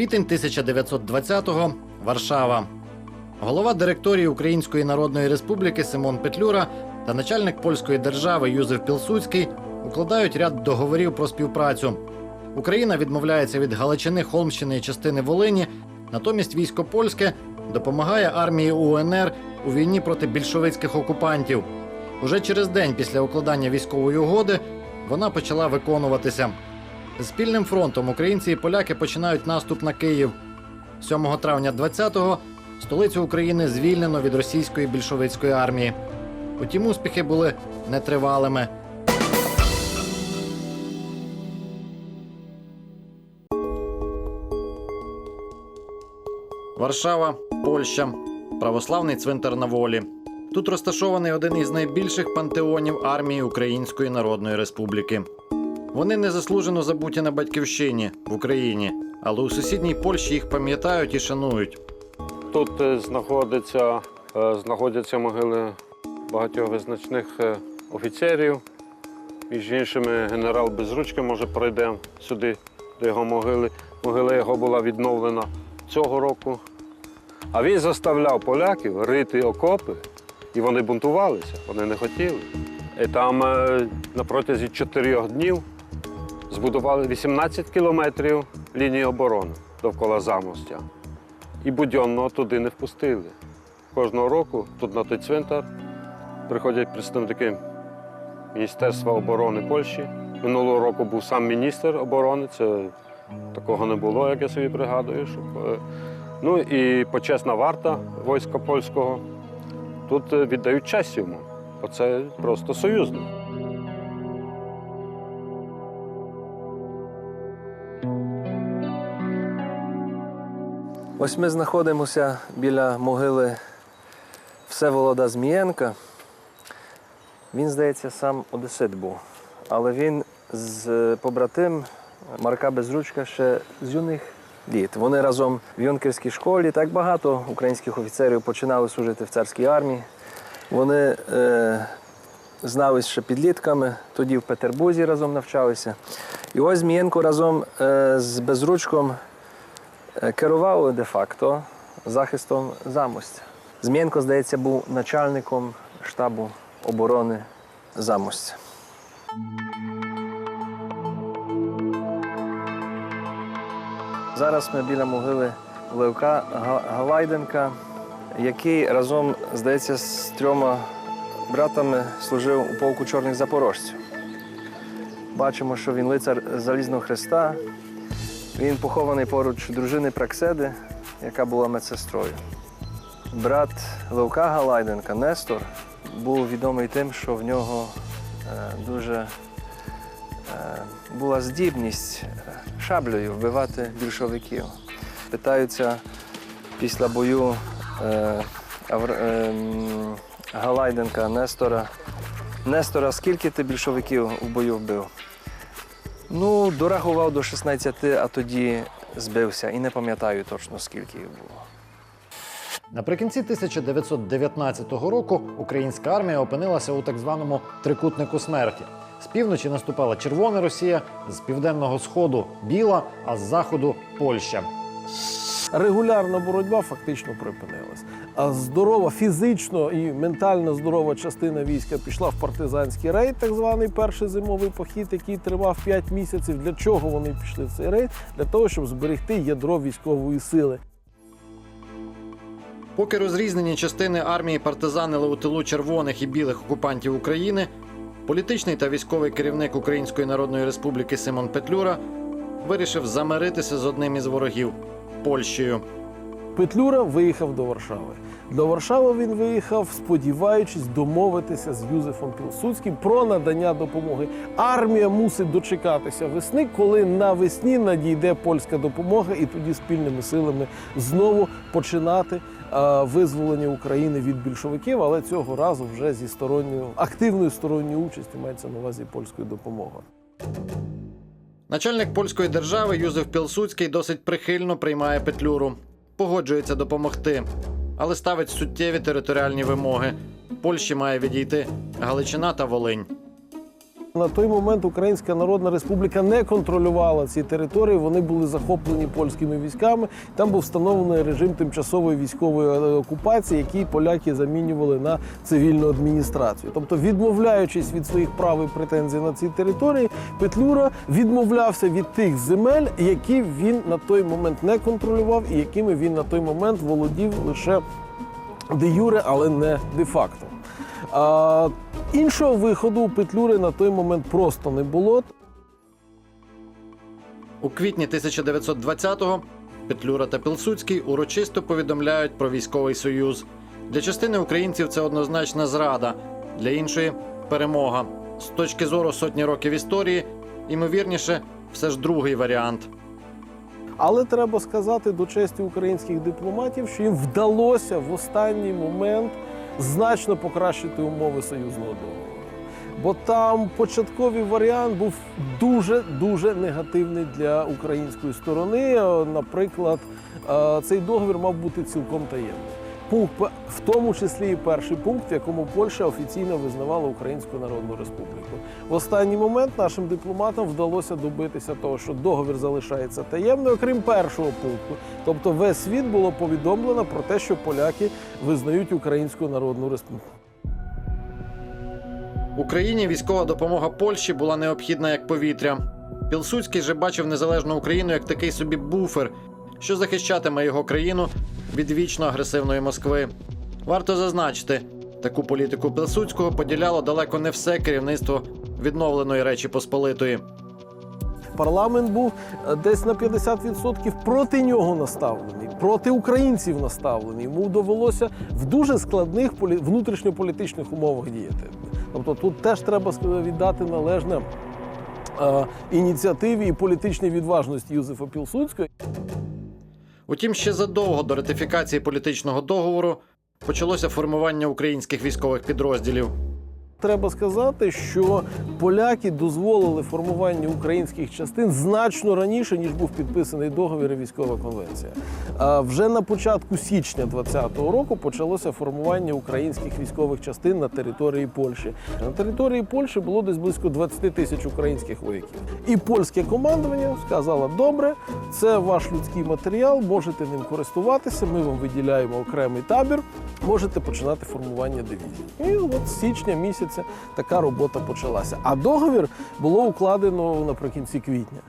Квітень 1920-го. Варшава. Голова директорії Української Народної Республіки Симон Петлюра та начальник польської держави Юзеф Пілсудський укладають ряд договорів про співпрацю. Україна відмовляється від Галичини, Холмщини і частини Волині. Натомість військо польське допомагає армії УНР у війні проти більшовицьких окупантів. Уже через день після укладання військової угоди вона почала виконуватися. Спільним фронтом українці і поляки починають наступ на Київ. 7 травня 20-го столицю України звільнено від російської більшовицької армії. Утім, успіхи були нетривалими. Варшава, Польща, православний цвинтар на волі. Тут розташований один із найбільших пантеонів армії Української Народної Республіки. Вони незаслужено забуті на батьківщині в Україні, але у сусідній Польщі їх пам'ятають і шанують. Тут е, знаходиться, е, знаходяться могили багатьох визначних е, офіцерів. Між іншими, генерал Безручки, може, пройдемо сюди до його могили. Могила його була відновлена цього року. А він заставляв поляків рити окопи, і вони бунтувалися, вони не хотіли. І там на протязі чотирьох днів збудували 18 кілометрів лінії оборони довкола замостя. І будьонного туди не впустили. Кожного року тут на той цвинтар приходять представники Міністерства оборони Польщі. Минулого року був сам міністр оборони, це такого не було, як я собі пригадую. Щоб, е, ну і почесна варта війська польського. Тут е, віддають честь йому. Оце просто союзник. Ось ми знаходимося біля могили Всеволода Змієнка. Він, здається, сам одесит був. Але він з побратим Марка Безручка ще з юних літ. Вони разом в юнкерській школі. Так багато українських офіцерів починали служити в царській армії. Вони е, знались ще підлітками, тоді в Петербурзі разом навчалися. І ось Змієнко разом е, з Безручком Е, керував де-факто захистом замостя. Змієнко, здається, був начальником штабу оборони замостя. Зараз ми біля могили Левка Галайденка, який разом, здається, з трьома братами служив у полку чорних запорожців. Бачимо, що він лицар Залізного Христа, він похований поруч дружини Пракседи, яка була медсестрою. Брат Левка Галайденка, Нестор, був відомий тим, що в нього е, дуже е, була здібність е, шаблею вбивати більшовиків. Питаються після бою Галайденка Нестора. Нестора, скільки ти більшовиків в бою вбив? Ну, дорахував до 16, а тоді збився. І не пам'ятаю точно, скільки їх було. Наприкінці 1919 року українська армія опинилася у так званому трикутнику смерті. З півночі наступала Червона Росія, з південного сходу біла, а з заходу Польща. регулярна боротьба фактично припинилась. Здорова, фізично і ментально здорова частина війська пішла в партизанський рейд, так званий перший зимовий похід, який тривав 5 місяців. Для чого вони пішли в цей рейд? Для того, щоб зберегти ядро військової сили. Поки розрізнені частини армії партизанили у тилу червоних і білих окупантів України, політичний та військовий керівник Української Народної Республіки Симон Петлюра вирішив замиритися з одним із ворогів Польщею. Петлюра виїхав до Варшави. До Варшави він виїхав, сподіваючись домовитися з Юзефом Пілсудським про надання допомоги. Армія мусить дочекатися весни, коли навесні надійде польська допомога, і тоді спільними силами знову починати е, визволення України від більшовиків, але цього разу вже зі сторонньою активною сторонньою участю мається на увазі польської допомоги. Начальник польської держави Юзеф Пілсудський досить прихильно приймає Петлюру, погоджується допомогти, але ставить суттєві територіальні вимоги. Польщі має відійти Галичина та Волинь. На той момент Українська Народна Республіка не контролювала ці території. Вони були захоплені польськими військами. Там був встановлений режим тимчасової військової е, окупації, який поляки замінювали на цивільну адміністрацію. Тобто, відмовляючись від своїх прав і претензій на ці території, Петлюра відмовлявся від тих земель, які він на той момент не контролював, і якими він на той момент володів лише де юре, але не де-факто. А, іншого виходу у Петлюри на той момент просто не було. У квітні 1920-го Петлюра та Пілсудський урочисто повідомляють про військовий союз. Для частини українців це однозначна зрада, для іншої перемога. З точки зору сотні років історії, ймовірніше, все ж другий варіант. Але треба сказати до честі українських дипломатів, що їм вдалося в останній момент значно покращити умови союзного договору. Бо там початковий варіант був дуже дуже негативний для української сторони. Наприклад, е, цей договір мав бути цілком таємний. Пункт, в тому числі і перший пункт, в якому Польща офіційно визнавала Українську Народну Республіку. В останній момент нашим дипломатам вдалося добитися того, що договір залишається таємним, окрім першого пункту. Тобто весь світ було повідомлено про те, що поляки визнають Українську Народну Республіку. Україні військова допомога Польщі була необхідна як повітря. Пілсудський же бачив незалежну Україну як такий собі буфер, що захищатиме його країну від вічно агресивної Москви. Варто зазначити, таку політику Пілсудського поділяло далеко не все керівництво відновленої Речі Посполитої. Парламент був е, десь на 50% проти нього наставлений, проти українців наставлений. Йому довелося в дуже складних полі- внутрішньополітичних умовах діяти. Тобто тут теж треба віддати належне е, ініціативі і політичній відважності Юзефа Пілсудського. Утім, ще задовго до ратифікації політичного договору почалося формування українських військових підрозділів. Треба сказати, що поляки дозволили формування українських частин значно раніше, ніж був підписаний договір і військова конвенція. А вже на початку січня 2020 року почалося формування українських військових частин на території Польщі. На території Польщі було десь близько 20 тисяч українських вояків. І польське командування сказало: добре, це ваш людський матеріал, можете ним користуватися. Ми вам виділяємо окремий табір, можете починати формування дивізій. І от з січня місяця така робота почалася. А договір було укладено наприкінці квітня.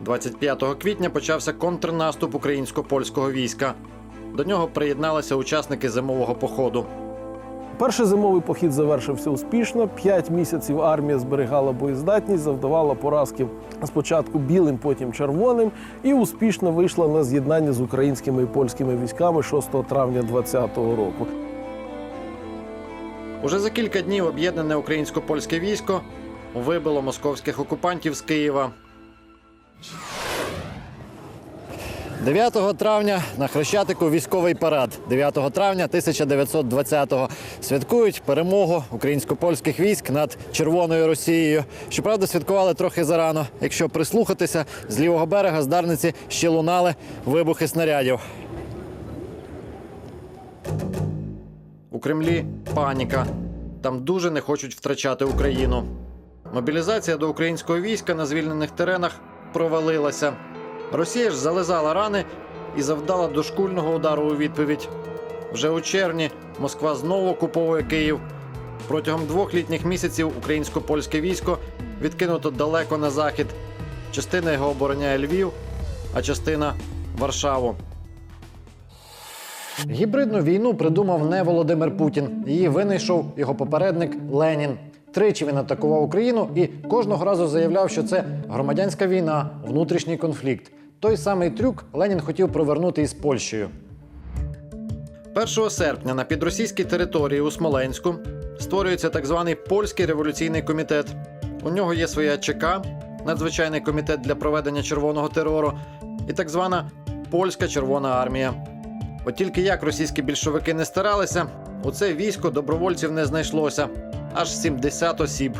25 квітня почався контрнаступ українсько-польського війська. До нього приєдналися учасники зимового походу. Перший зимовий похід завершився успішно. П'ять місяців армія зберігала боєздатність, завдавала поразки спочатку білим, потім червоним, і успішно вийшла на з'єднання з українськими і польськими військами 6 травня 2020 року. Уже за кілька днів об'єднане українсько-польське військо вибило московських окупантів з Києва. 9 травня на Хрещатику військовий парад. 9 травня 1920-го святкують перемогу українсько-польських військ над Червоною Росією. Щоправда, святкували трохи зарано. Якщо прислухатися, з лівого берега з Дарниці ще лунали вибухи снарядів. У Кремлі паніка. Там дуже не хочуть втрачати Україну. Мобілізація до українського війська на звільнених теренах провалилася. Росія ж зализала рани і завдала дошкульного удару у відповідь. Вже у червні Москва знову окуповує Київ. Протягом двох літніх місяців українсько-польське військо відкинуто далеко на захід. Частина його обороняє Львів, а частина Варшаву. Гібридну війну придумав не Володимир Путін. Її винайшов його попередник Ленін. Тричі він атакував Україну і кожного разу заявляв, що це громадянська війна, внутрішній конфлікт. Той самий трюк Ленін хотів провернути із Польщею. 1 серпня на підросійській території у Смоленську створюється так званий польський революційний комітет. У нього є своя ЧК, надзвичайний комітет для проведення червоного терору, і так звана польська Червона армія. От тільки як російські більшовики не старалися, у це військо добровольців не знайшлося аж 70 осіб.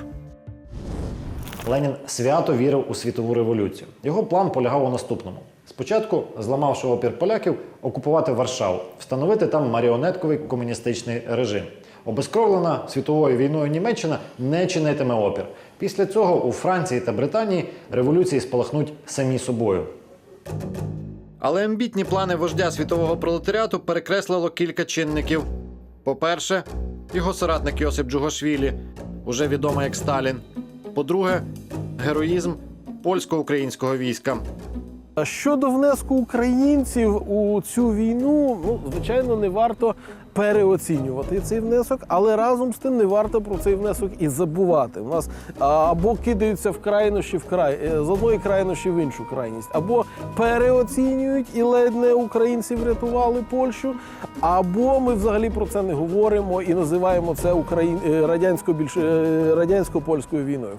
Ленін свято вірив у світову революцію. Його план полягав у наступному: спочатку, зламавши опір поляків, окупувати Варшаву, встановити там маріонетковий комуністичний режим. обезкровлена світовою війною Німеччина не чинитиме опір. Після цього у Франції та Британії революції спалахнуть самі собою. Але амбітні плани вождя світового пролетаріату перекреслило кілька чинників. По-перше, його соратник Йосип Джугашвілі, уже відомий як Сталін. По-друге, героїзм польсько-українського війська. Щодо внеску українців у цю війну, ну звичайно, не варто переоцінювати цей внесок, але разом з тим не варто про цей внесок і забувати. У нас або кидаються в крайнощі в край е, з одної крайнощі в іншу крайність, або переоцінюють і ледь не українці врятували Польщу, або ми взагалі про це не говоримо і називаємо це Україн... е, радянсько більш е, радянсько-польською війною.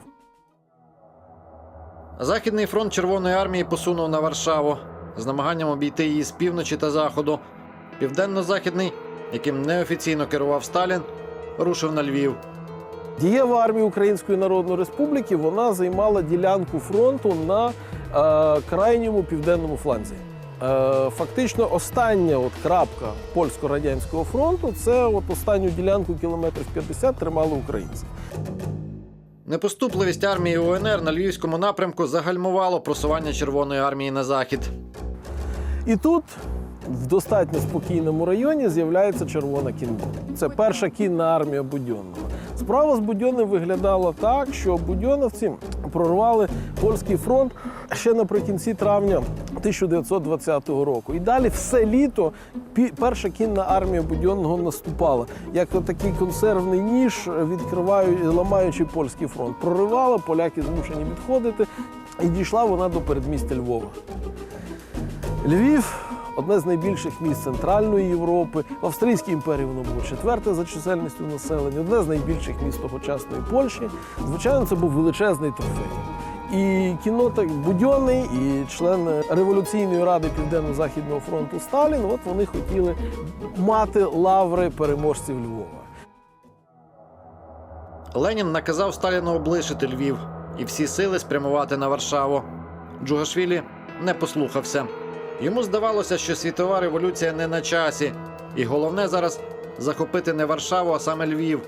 Західний фронт Червоної армії посунув на Варшаву з намаганням обійти її з півночі та заходу. Південно-західний, яким неофіційно керував Сталін, рушив на Львів. Дієва армія Української Народної Республіки вона займала ділянку фронту на е, крайньому південному фланзі. Е, фактично, остання от крапка польсько-радянського фронту це от останню ділянку кілометрів 50 тримали українці. Непоступливість армії УНР на львівському напрямку загальмувало просування Червоної армії на захід. І тут в достатньо спокійному районі з'являється червона кіннота. Це перша кінна армія Будьонного. Справа з Будьонним виглядала так, що будьоновці прорвали польський фронт ще наприкінці травня 1920 року. І далі все літо перша кінна армія Будьонного наступала, як такий консервний ніж, відкриваючи, ламаючи польський фронт. Проривала, поляки змушені відходити, і дійшла вона до передмістя Львова. Львів одне з найбільших міст Центральної Європи. В Австрійській імперії воно було четверте за чисельністю населення, одне з найбільших міст тогочасної Польщі. Звичайно, це був величезний трофей. І кінота Будьонний, і член революційної ради Південно-Західного фронту Сталін. От вони хотіли мати лаври переможців Львова. Ленін наказав Сталіну облишити Львів і всі сили спрямувати на Варшаву. Джугашвілі не послухався. Йому здавалося, що світова революція не на часі, і головне зараз захопити не Варшаву, а саме Львів.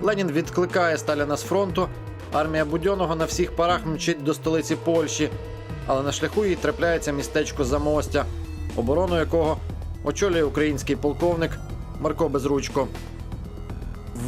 Ленін відкликає Сталіна з фронту. Армія Будьоного на всіх парах мчить до столиці Польщі, але на шляху їй трапляється містечко Замостя, оборону якого очолює український полковник Марко Безручко.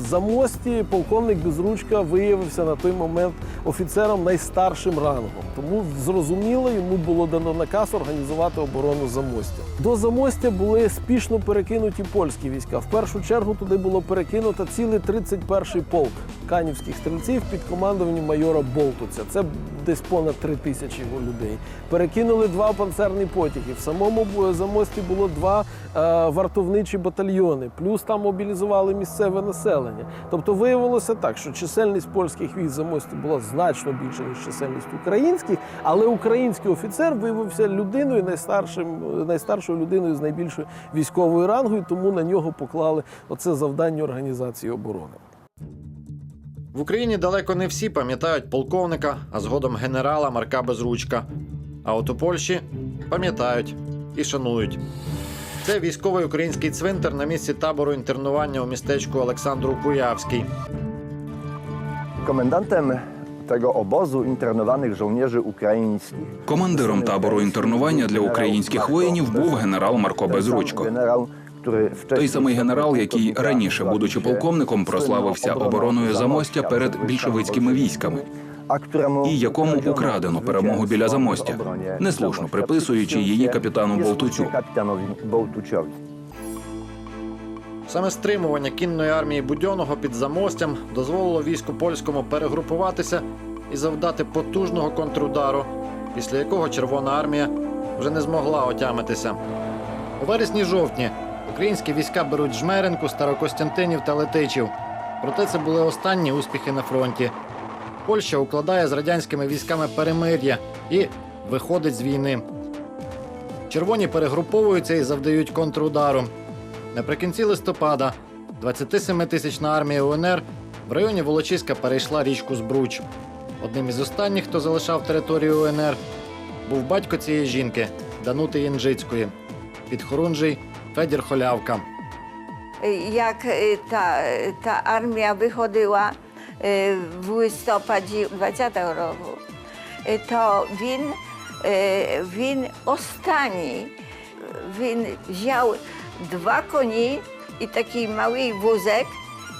В замості полковник Безручка виявився на той момент офіцером найстаршим рангом. Тому зрозуміло, йому було дано наказ організувати оборону замостя. До замостя були спішно перекинуті польські війська. В першу чергу туди було перекинуто цілий 31-й полк канівських стрільців під командуванням майора Болтуця. Це десь понад три тисячі людей. Перекинули два панцерні потяги. В самому замості було два е, вартовничі батальйони, плюс там мобілізували місцеве населення. Тобто виявилося так, що чисельність польських військ замості була значно більша, ніж чисельність українських, але український офіцер виявився людиною найстаршим, найстаршою людиною з найбільшою військовою рангою, тому на нього поклали оце завдання організації оборони. В Україні далеко не всі пам'ятають полковника, а згодом генерала Марка Безручка. А от у Польщі пам'ятають і шанують. Це військовий український цвинтар на місці табору інтернування у містечку Олександру Куявський. Komendantem tego obozu internowanych żołnierzy ukraińskich. Командиром табору інтернування для українських воїнів був генерал Марко Безручко. Генерал, Той самий генерал, який раніше, будучи полковником, прославився обороною замостя перед більшовицькими військами, і якому украдено перемогу біля замостя, неслушно приписуючи її капітану Болтуцю. Саме стримування кінної армії Будьоного під замостям дозволило війську польському перегрупуватися і завдати потужного контрудару, після якого Червона армія вже не змогла отямитися. У вересні-жовтні українські війська беруть Жмеренку, Старокостянтинів та Летичів. Проте це були останні успіхи на фронті. Польща укладає з радянськими військами перемир'я і виходить з війни. Червоні перегруповуються і завдають контрудару. Наприкінці листопада 27-тисячна армія УНР в районі Волочиська перейшла річку Збруч. Одним із останніх, хто залишав територію УНР, був батько цієї жінки Данути Янжицької, підхорунжий Федір Холявка. jak y, ta, ta armia wychodziła y, w listopadzie 20 roku, y, to він, y, він останній, він взяв два коні і такий малий вузек,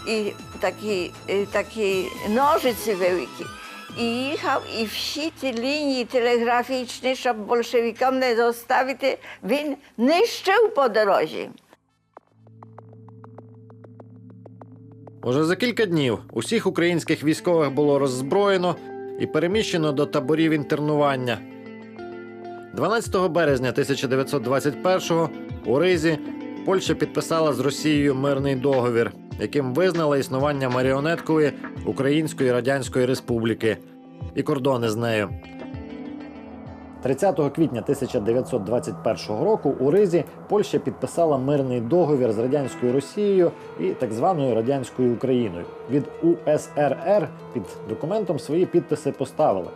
і такі, і такі ножиці великі. І їхав, і всі ті лінії телеграфічні, щоб большевикам не доставити, він нищив по дорозі. Уже за кілька днів усіх українських військових було роззброєно і переміщено до таборів інтернування. 12 березня 1921-го у Ризі Польща підписала з Росією мирний договір, яким визнала існування маріонеткової Української Радянської Республіки і кордони з нею. 30 квітня 1921 року у Ризі Польща підписала мирний договір з радянською Росією і так званою радянською Україною. Від УСРР під документом свої підписи поставили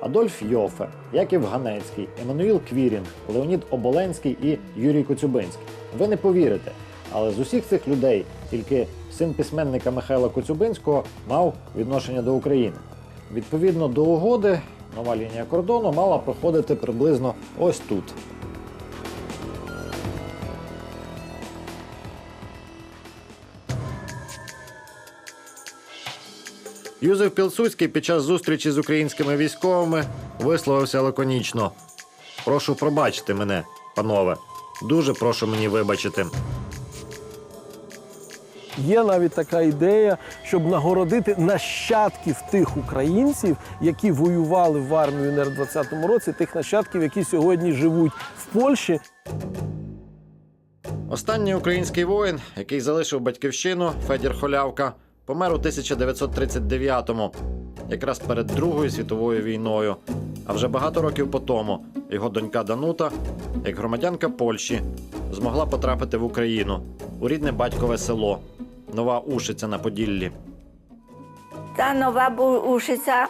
Адольф Йофе, Яків Ганецький, Еммануїл Квірінг, Леонід Оболенський і Юрій Коцюбинський. Ви не повірите, але з усіх цих людей тільки син письменника Михайла Коцюбинського мав відношення до України. Відповідно до угоди, нова лінія кордону мала проходити приблизно ось тут. Юзеф Пілсудський під час зустрічі з українськими військовими висловився лаконічно. Прошу пробачити мене, панове. Дуже прошу мені вибачити. Є навіть така ідея, щоб нагородити нащадків тих українців, які воювали в армію НР 20-му році, тих нащадків, які сьогодні живуть в Польщі. Останній український воїн, який залишив батьківщину, Федір Холявка, помер у 1939-му, якраз перед Другою світовою війною. А вже багато років по тому його донька Данута, як громадянка Польщі, змогла потрапити в Україну у рідне батькове село Нова Ушиця на Поділлі. Ta nowa Buszyca,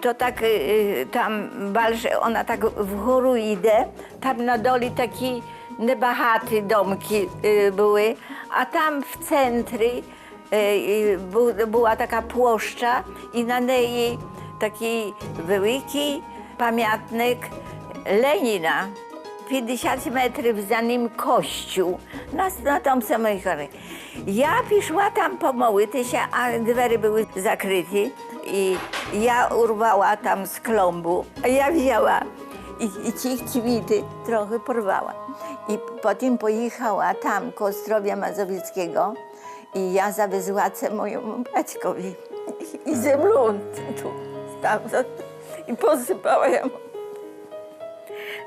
to tak y, tam balże, ona tak w górę idzie, tam na dole takie niebahate domki y, były, a tam w centry y, y, bu- była taka płoszcza i na niej taki wielki pamiętnik Lenina. 50 metrów za nim kościół na, na tą samą górę. Ja przyszła tam pomodlić się, a drzwi były zakryte i ja urwała tam z klombu. A ja wzięła i, i ci kwity trochę porwała. I potem pojechała tam koło Zdrowia Mazowieckiego i ja zawiozła ce mojemu baćkowi i zemlą tu stamtąd i posypała ją.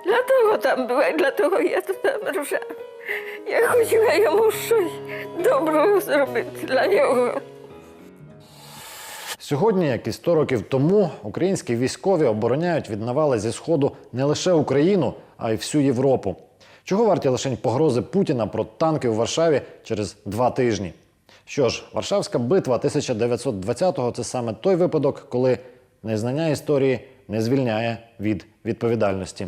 Dlatego tam była i dlatego ja to tam ruszałam. Ja chodziła jemu щось доброго зробити для нього. Сьогодні, як і 100 років тому, українські військові обороняють від навали зі сходу не лише Україну, а й всю Європу. Чого варті лише погрози Путіна про танки у Варшаві через два тижні? Що ж, Варшавська битва 1920-го – це саме той випадок, коли незнання історії не звільняє від відповідальності.